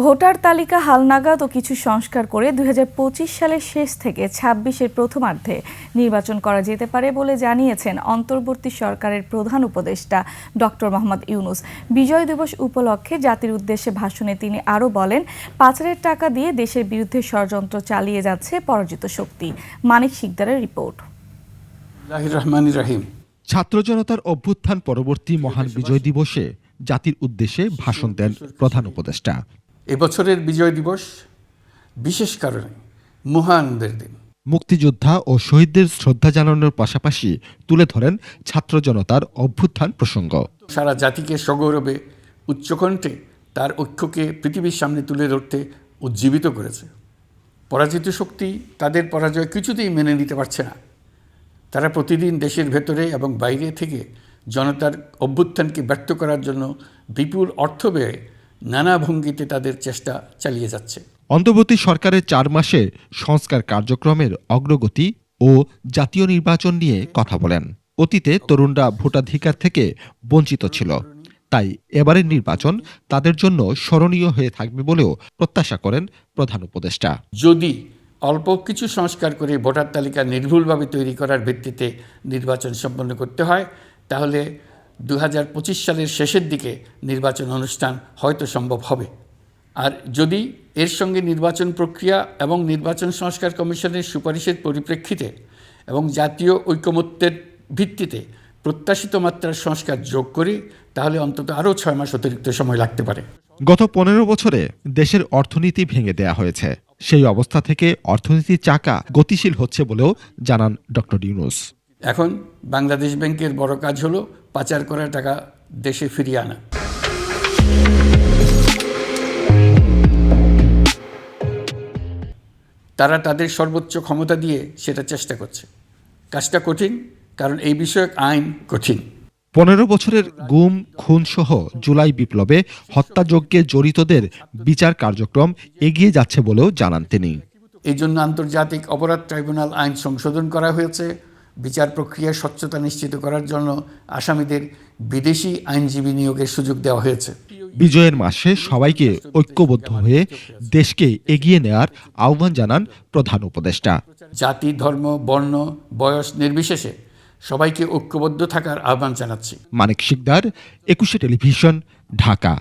Voter তালিকা হালনাগাদ ও কিছু সংস্কার করে দুই হাজার পঁচিশ সালের শেষ থেকে ছাব্বিশের প্রথমার্ধে নির্বাচন করা যেতে পারে বলে জানিয়েছেন অন্তর্বর্তী সরকারের প্রধান উপদেষ্টা ডক্টর মোহাম্মদ ইউনুস। বিজয় দিবস উপলক্ষে জাতির উদ্দেশ্যে ভাষণে তিনি আরও বলেন পাচারের টাকা দিয়ে দেশের বিরুদ্ধে ষড়যন্ত্র চালিয়ে যাচ্ছে পরাজিত শক্তি। মানিক শিকদারের রিপোর্ট। রহমান রাহিম। ছাত্র জনতার অভ্যুত্থান পরবর্তী মহান বিজয় দিবসে জাতির উদ্দেশ্যে ভাষণ দেন প্রধান উপদেষ্টা। এবছরের বিজয় দিবস বিশেষ কারণে মহানন্দের দিন। মুক্তিযোদ্ধা ও শহীদদের শ্রদ্ধা জানানোর পাশাপাশি তুলে ধরেন ছাত্র জনতার অভ্যুত্থান প্রসঙ্গ। সারা জাতিকে সগৌরবে উচ্চকণ্ঠে তার ঐক্যকে পৃথিবীর সামনে তুলে ধরতে উজ্জীবিত করেছে। পরাজিত শক্তি তাদের পরাজয় কিছুতেই মেনে নিতে পারছে না। তারা প্রতিদিন দেশের ভেতরে এবং বাইরে থেকে জনতার অভ্যুত্থানকে ব্যর্থ করার জন্য বিপুল অর্থ ব্যয়ে নানা ভঙ্গিতে তাদের চেষ্টা চালিয়ে যাচ্ছে। অন্তর্বর্তী সরকারের চার মাসে সংস্কার কার্যক্রমের অগ্রগতি ও জাতীয় নির্বাচন নিয়ে কথা বলেন। অতীতে তরুণরা ভোটাধিকার থেকে বঞ্চিত ছিল। তাই এবারের নির্বাচন তাদের জন্য স্মরণীয় হয়ে থাকবে বলেও প্রত্যাশা করেন প্রধান উপদেষ্টা। যদি অল্প কিছু সংস্কার করে ভোটার তালিকা নির্ভুলভাবে তৈরি করার ভিত্তিতে নির্বাচন সম্পন্ন করতে হয় তাহলে দু হাজার পঁচিশ সালের শেষের দিকে নির্বাচন অনুষ্ঠান হয়তো সম্ভব হবে। আর যদি এর সঙ্গে নির্বাচন প্রক্রিয়া এবং নির্বাচন সংস্কার কমিশনের সুপারিশের পরিপ্রেক্ষিতে এবং জাতীয় ঐকমত্যের ভিত্তিতে প্রত্যাশিত মাত্রার সংস্কার যোগ করি, তাহলে অন্তত আরও ছয় মাস অতিরিক্ত সময় লাগতে পারে। গত পনেরো বছরে দেশের অর্থনীতি ভেঙে দেয়া হয়েছে। সেই অবস্থা থেকে অর্থনীতির চাকা গতিশীল হচ্ছে বলেও জানান ডক্টর ইউনুস। এখন বাংলাদেশ ব্যাংকের বড় কাজ হলো পাচার করা টাকা দেশে ফিরিয়ে আনা। তারা তাদের সর্বোচ্চ ক্ষমতা দিয়ে সেটা চেষ্টা করছে। কাজটা কঠিন কারণ এই বিষয়ক আইন কঠিন। পনেরো বছরের গুম খুনসহ জুলাই বিপ্লবে হত্যাযজ্ঞে জড়িতদের বিচার কার্যক্রম এগিয়ে যাচ্ছে বলেও জানান তিনি। এই জন্য আন্তর্জাতিক অপরাধ ট্রাইব্যুনাল আইন সংশোধন করা হয়েছে। বিচার প্রক্রিয়ার স্বচ্ছতা নিশ্চিত করার জন্য আসামিদের বিদেশি আইনজীবী নিয়োগের সুযোগ দেওয়া হয়েছে। বিজয়ের মাসে সবাইকে ঐক্যবদ্ধ হয়ে দেশকে এগিয়ে নেয়ার আহ্বান জানান প্রধান উপদেষ্টা। জাতি ধর্ম বর্ণ বয়স নির্বিশেষে সবাইকে ঐক্যবদ্ধ থাকার আহ্বান জানাচ্ছি। মানিক শিকদার একুশে টেলিভিশন ঢাকা।